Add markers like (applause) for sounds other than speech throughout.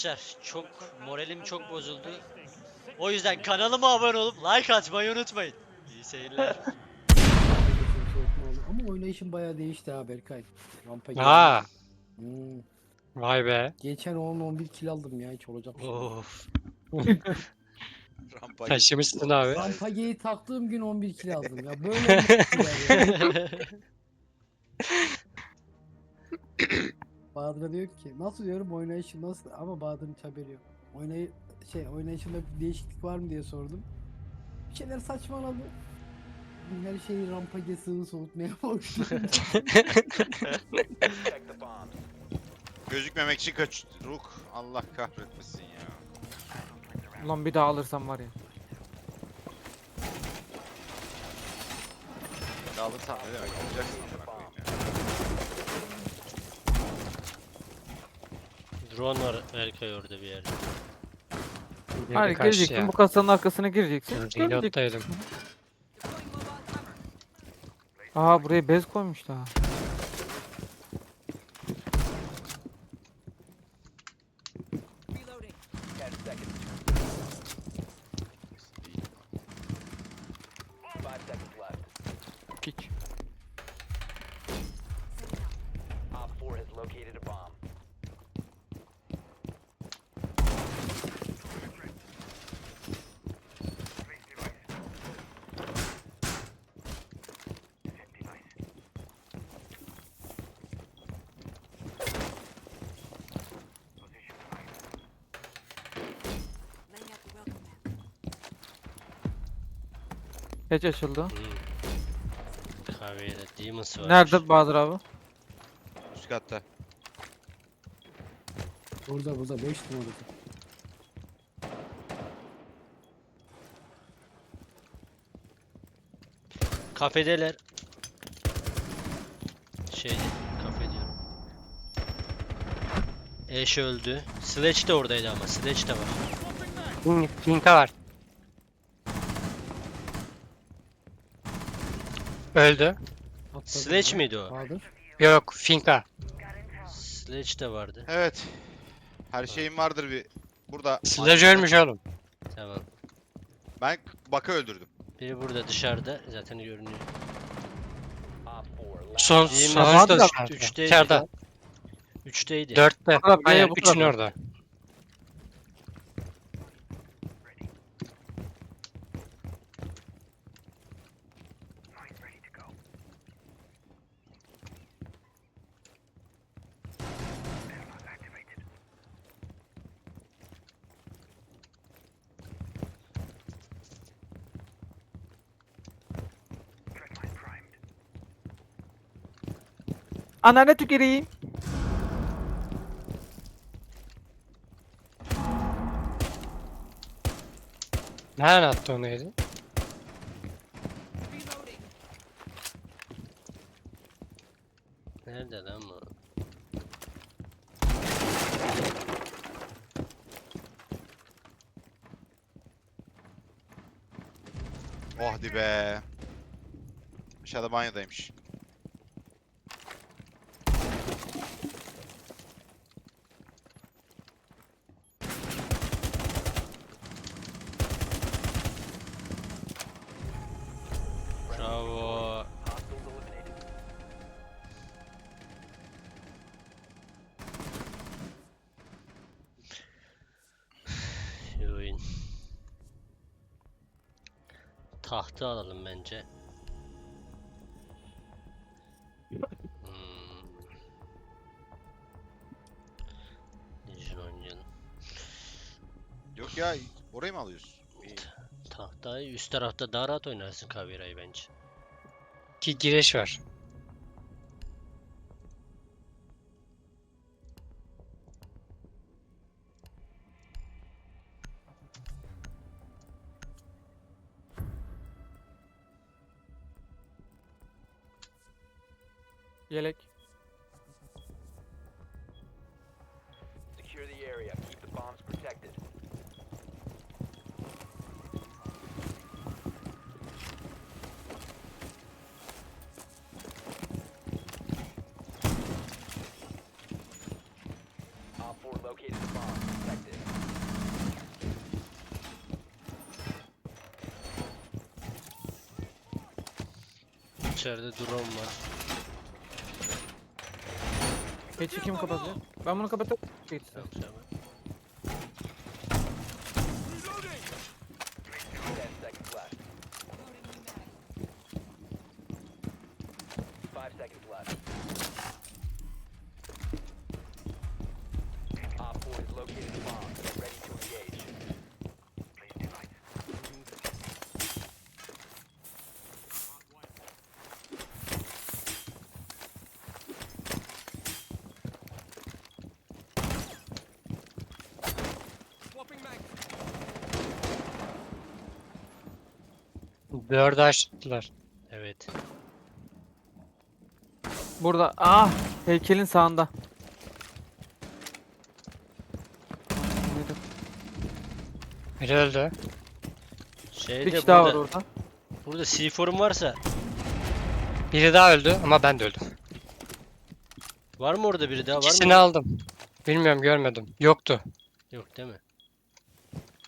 Arkadaşlar çok moralim çok bozuldu. O yüzden kanalıma abone olup like atmayı unutmayın. İyi seyirler. (laughs) Ama oynayışın bayağı değişti ha Berkay. Rampa geldi. Aa, Hmm. vay be. Geçen 10-11 kill aldım ya hiç olacak. şey. değil. of. Rampa Taşımışsın abi. Rampageyi taktığım gün 11 kill aldım ya. Böyle olmuş. (laughs) (laughs) Bahadır'a diyor ki nasıl diyorum oynayışın nasıl ama Bahadır'ın hiç haberi yok. Oynayı şey oynayışında bir değişiklik var mı diye sordum. Bir şeyler saçmaladı. Her şeyi rampage sıvı soğutmaya (laughs) başladı. (laughs) Gözükmemek için kaç... Ruk Allah kahretmesin ya. Ulan bir daha alırsam var ya. Ya alırsan ne demek alacaksın amına koyayım ya. Drone var Erkay orada bir yerde. Hayır gireceksin ya. bu kasanın arkasına gireceksin. Reload'daydım. Aa buraya bez koymuş daha. Geç açıldı. Kahvede Demons var. Nerede Bahadır abi? Üst katta. burada burada 5 numarada. Kafedeler. Şey kafe diyorum. Eş öldü. Sledge de oradaydı ama Sledge de var. Fink- Finka var. Öldü. Atladı Sledge burada. miydi o? Bahadır. Yok Finka. Sledge de vardı. Evet. Her şeyim vardır bir. Burada. Sledge ölmüş oğlum. Tamam. Ben Bak'ı öldürdüm. Biri burada dışarıda zaten görünüyor. Son da Bahadır Üçteydi. İçeride. Üçteydi. Dörtte. Bahadır abi, Aynen bu üçün tarafta. orada. Ananı tüküreyim. Nereden attı onu yedi? Nerede lan bu? Oh hadi be. Aşağıda banyodaymış. Tahtı alalım bence. Hmm. Legion oynayalım. Yok ya orayı mı alıyorsun? İyi. Tahtayı üst tarafta daha rahat oynarsın Kavira'yı bence. Ki giriş var. Yelek. Secure the area. Keep the bombs protected. Op 4 located the bomb. Protect it. İçeride drone var. Hatch'i kim kapatacak? Ben bunu kapatayım. Geç sen. Yok canım. Ten seconds left. Five seconds left. Op 4 has located a bomb. Get ready to engage. Dördü açtılar. Evet. Burada. Ah! Heykelin sağında. Biri öldü. Bir Şeyde kişi daha var burada, orada. burada C4'um varsa Biri daha öldü ama ben de öldüm. var mı orada biri daha var İkisini mı? aldım. Bilmiyorum görmedim. Yoktu. Yok değil mi?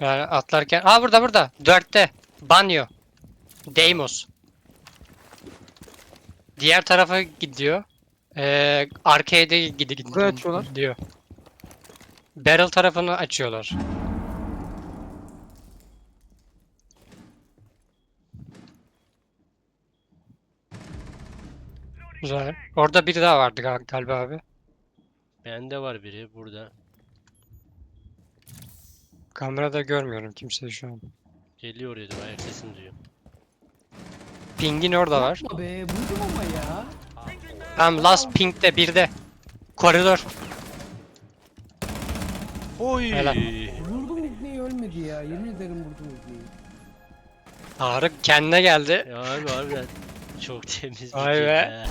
Yani atlarken... Aa burada burada. Dörtte. Banyo. Deimos. Diğer tarafa gidiyor. Ee, arcade'e gidiyor. Burayı açıyorlar. Gidiyor. Barrel tarafını açıyorlar. Güzel. Orada biri daha vardı gal- galiba abi. Bende var biri burada. Kamerada görmüyorum kimseyi şu an. Geliyor doğru ayak sesini duyuyorum. Ping'in orada var. Yapma be vurdum ama ya. Tam last ping'de birde. Koridor. Oy! Helal. Vurdum İbni'yi ölmedi ya. Yemin ederim vurdum İbni'yi. Tarık kendine geldi. Ya abi harbiden çok temiz bir Vay kill be. ya.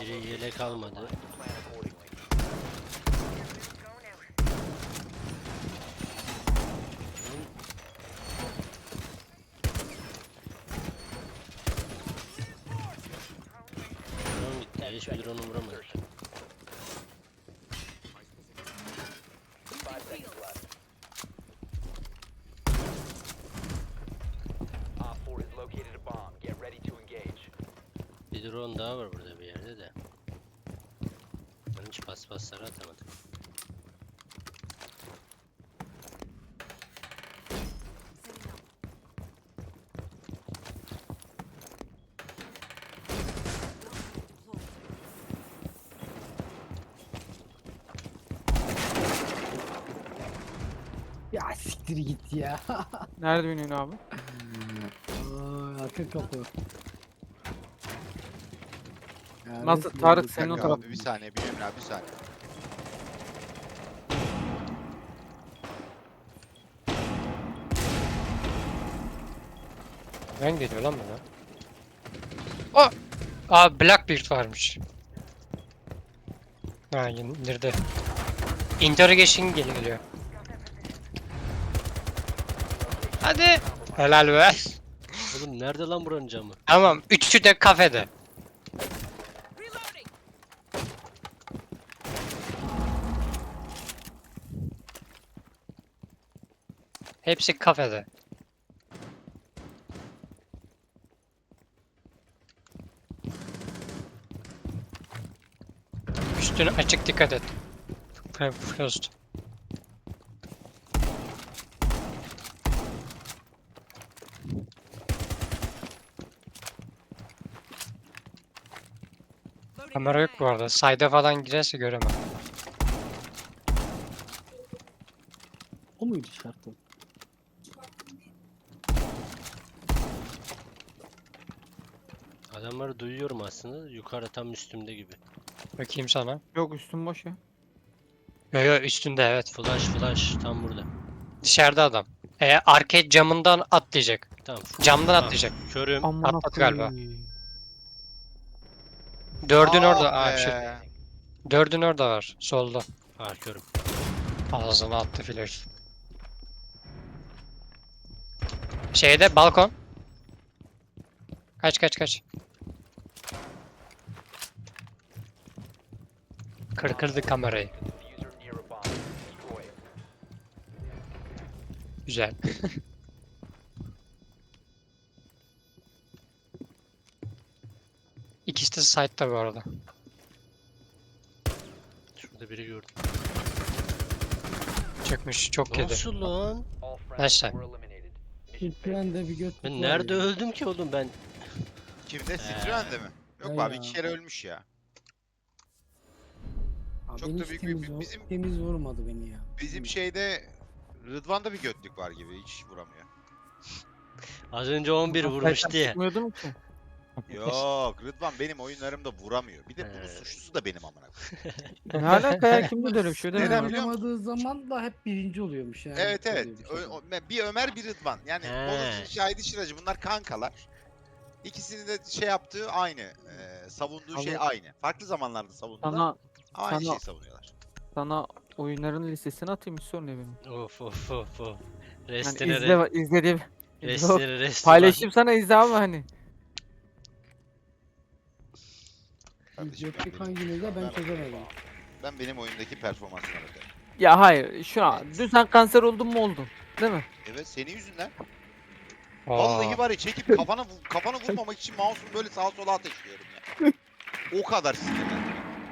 Biri yelek almadı. Plan accordingly. Drone gitti. Hiçbir drone'u vuramadı. Five seconds left. Op 4 has located a bomb. Get ready to engage. Bir drone daha var burada bir yerde de. Ben hiç paspasları atamadım. Siktir git ya. (laughs) Nerede biniyorsun abi? Aa, arka kapı. Ya Nasıl? resmen Tarık senin o Kanka taraf. abi bir saniye bir Emre abi bir saniye. Ben geliyor lan bana. Oh! Aa Blackbeard varmış. Ha indirdi. Interrogation geliyor. Hadi. Helal be. Oğlum nerede lan buranın camı? Tamam. Üçü de kafede. Hepsi kafede. Üstünü açık dikkat et. Closed. Kamera yok bu arada. Sayda falan girerse göremem. O muydu şartı? Adamları duyuyorum aslında. Yukarı tam üstümde gibi. Bakayım sana. Yok üstüm boş ya. Yo yo üstünde evet. Flash flash tam burada. Dışarıda adam. Ee, arcade camından atlayacak. Tamam. Camdan Tamam. atlayacak. Körüm. Aman Atladı galiba. koyayım. Dördün Aa, orada. Aa, şey. Dördün orada var. Solda. Ha körüm. Ağzına attı flash. Şeyde balkon. Kaç kaç kaç. Kırkırdı kamerayı. Güzel. (laughs) İkisi site'da bu arada. Şurada biri gördüm. Çökmüş çok yedi. Nasıl lan? Eliminated. Mission Bir failed. trende bir götlük Ben nerede ya. öldüm ki oğlum ben? Kimde? Citroen'de mi? Yok Ya. abi iki kere ölmüş ya. Abi Çok beni da hiç büyük bir- temiz, vur- bizim- temiz vurmadı beni ya. Bizim şeyde Rıdvan'da bir götlük var gibi hiç vuramıyor. Az önce 11 vurmuştu ya. Çıkmıyordum ki. Yok Rıdvan benim oyunlarımda vuramıyor. Bir de bunun He. suçlusu da benim amına. koyayım. (laughs) Ne alaka ya kimde de öyle bir şey Neden mi? biliyor? Oynamadığı zaman da hep birinci oluyormuş yani. Evet evet. bir şey Ö- o- bir Ömer bir Rıdvan. Yani He. Bolu'nun şahidi Şıracı bunlar kankalar. İkisinin de şey yaptığı aynı. e, savunduğu şey Ama- aynı. Farklı zamanlarda savundular Sana ama aynı sana- şeyi savunuyorlar. sana oyunların listesini atayım hiç sorun değil benim. Of of of of. Yani Restine izle, re izlediğim. restine restine. Paylaşayım sana izle ama hani. Kardeşim, Götlük benim- hangi neydi ben çözemedim. Ben benim oyundaki performansıma bakarım. Ya hayır şu an dün sen kanser oldun mu oldun? Değil mi? Evet senin yüzünden. Aa, Vallahi var ya çekip kafana vu- kafana vurmamak için mouse'umu böyle sağa sola ateşliyorum ya. O kadar sinirlendim.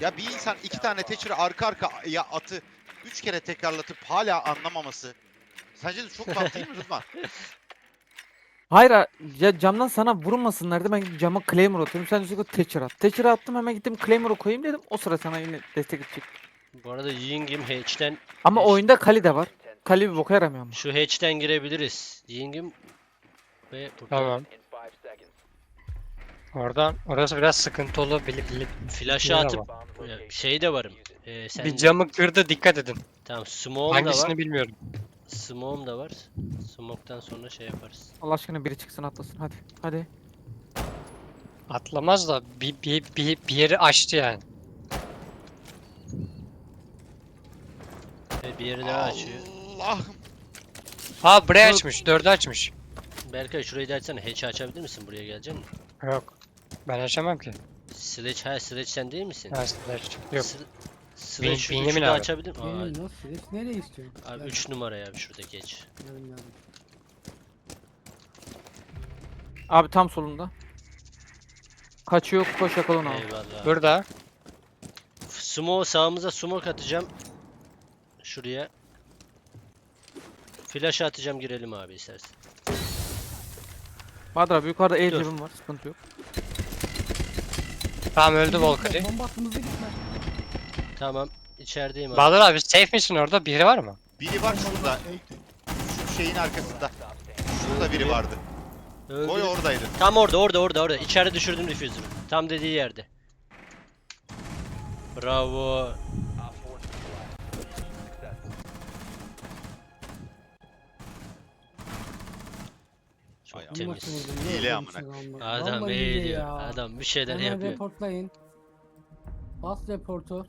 Ya bir insan iki tane Thatcher'ı arka arka ya atı üç kere tekrarlatıp hala anlamaması. Sence de çok (laughs) tuhaf değil mi Rıdvan? Hayır ha- ya camdan sana vurmasınlardı ben gidip cama Claymore atıyorum sen diyorsun ki Thatcher at. Thatcher'ı attım hemen gittim Claymore'u koyayım dedim o sıra sana yine destek edecek. Bu arada Ying'im hatch'ten Ama Eş- oyunda Kali de var. Kali bir boka yaramıyor ama. şu hatch'ten girebiliriz. Ying'im ve burada Tamam. Oradan orası biraz sıkıntılı bilip bilip flash'ı Yere atıp location. şey de varım. Ee, sen bir camı kırdı dikkat edin. tamam smoke'um da var. Hangisini bilmiyorum. Smoke'um da var. Smoke'tan sonra şey yaparız. Allah aşkına biri çıksın atlasın hadi. Hadi. Atlamaz da bir, bir, bir, bir yeri açtı yani. Ve bir yeri daha açıyor. Allah'ım. Aa burayı Yok. açmış. Dördü açmış. Berkay şurayı da açsana. Hatch'i açabilir misin? Buraya gelecek misin? Yok. Ben açamam ki. Sledge, ha Sledge sen değil misin? Ha, slash. Yok. S- Sledge şu Benjamin üçü de abi. açabilir mi? Aa, Benim nasıl? Nereye istiyorsun? abi Gel, 3 numara ya şurada geç. geldim, geldim. Abi tam solunda. Kaçıyor koş yakala onu abi. Eyvallah. Burada. Smoke sağımıza smoke atacağım. Şuraya. Flash atacağım girelim abi istersen. Bahadır abi yukarıda Dur. cebim var sıkıntı yok. Tamam öldü Volkan'ı. Bomba attığımızda gitme. Tamam içerideyim abi. Bahadır abi safe misin orada? Biri var mı? Biri var şurada. Şu şeyin arkasında. Şurada biri vardı. Öldü. Boy oradaydı. Tam orada orada orada orada. İçeride düşürdüm diffuser'ı. Tam dediği yerde. Bravo. Op 4 neutralized. Successful. Çok Ay, temiz. Hile amına şey. Adam iyi diyor. ya. Adam bir şeyler Hemen yapıyor. reportlayın. Bas reportu.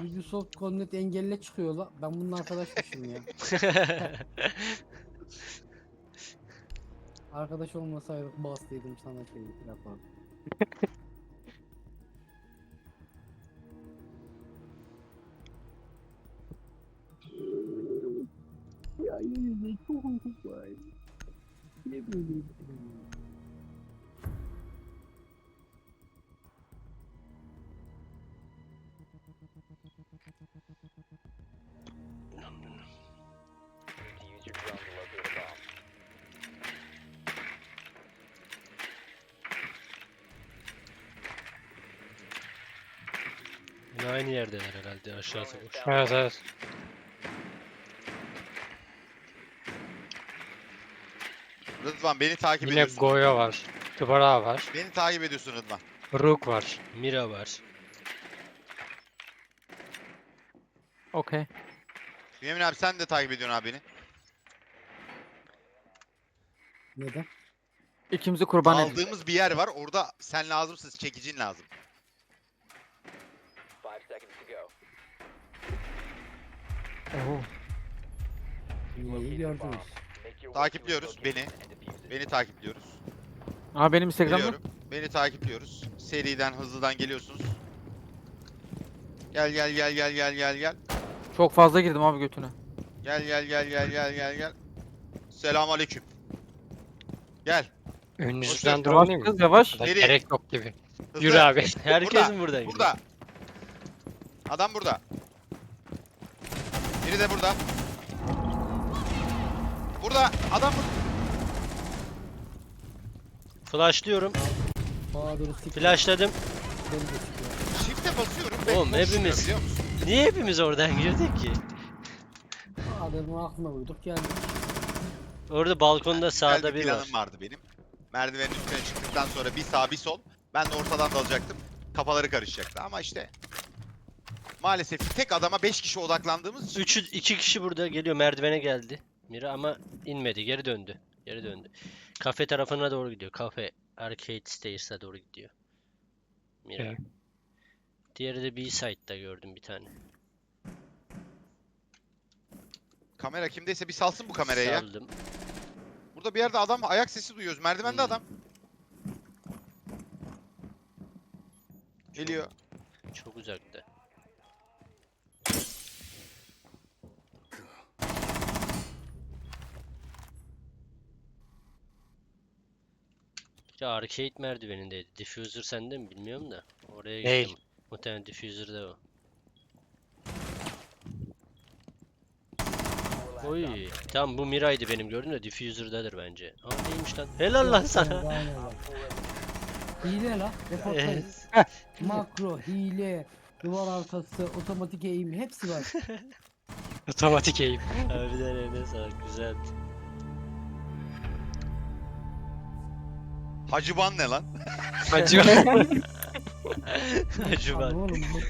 Ubisoft Connect engelle çıkıyor la. Ben bunun arkadaşmışım ya. (laughs) Arkadaş olmasaydık bas dedim sana şey rapor. ya yine çok var. Ne bileyim. Aynı yerdeler herhalde aşağısı boş. Evet evet. Rıdvan beni takip Yine ediyorsun. Goya var. Kıvara var. Beni takip ediyorsun Rıdvan. Rook var. Mira var. Okey. Bünyamin abi sen de takip ediyorsun abi beni. Neden? İkimizi kurban edin. Aldığımız bir yer var. Orada sen lazımsın. Çekicin lazım. Five seconds to go. Oho. Neyi gördünüz? Takipliyoruz beni. Beni takipliyoruz. Abi benim Instagram'da Biliyorum. Beni takipliyoruz. Seriden hızlıdan geliyorsunuz. Gel gel gel gel gel gel gel. Çok fazla girdim abi götüne. Gel gel gel gel gel gel gel. Selam aleyküm. Gel. Önünüzden Yavaş, değil mi? kız yavaş. Gerek yok gibi. Hızlı. Yürü abi. Herkes Burada, mi gidiyor? Burada. Adam burada. Biri de burada. Burada. Adam burada. Flashlıyorum. Siktir. Flashladım. Beni de sikiyor. Shift'e basıyorum. ve Oğlum, hepimiz- biliyor musun? Niye hepimiz oradan girdik ki? Bahadır'ın aklına uyduk geldik. Orada balkonda sağda Güzel bir biri var. planım vardı benim. Merdivenin üstüne çıktıktan sonra bir sağ bir sol. Ben de ortadan dalacaktım. Kafaları karışacaktı ama işte maalesef tek adama 5 kişi odaklandığımız için Üçü, iki kişi burada geliyor merdivene geldi. Mira ama inmedi geri döndü. Geri döndü. Kafe tarafına doğru gidiyor. Kafe Arcade Stairs'a doğru gidiyor. Mira. Evet. Diğeri de B-side'da gördüm bir tane. kamera kimdeyse bir salsın bu kamerayı ya. Saldım. Burada bir yerde adam ayak sesi duyuyoruz. Merdivende Hmm. adam. Geliyor. Çok uzakta. Bir arcade merdivenindeydi. Diffuser sende mi bilmiyorum da. Oraya gittim. Muhtemelen diffuser'da o. Oy. Tamam bu Mira'ydı benim gördüm de diffuser'dadır bence. Aa neymiş lan? Helal lan sana. (laughs) Hile la. Reportaj. (laughs) Makro, hile, duvar arkası, otomatik eğim hepsi var. (laughs) Otomatik eğim. Harbiden eline sağlık güzeldi. Hacıban ne lan? Acıyor. (laughs) Acaba. Oğlum bu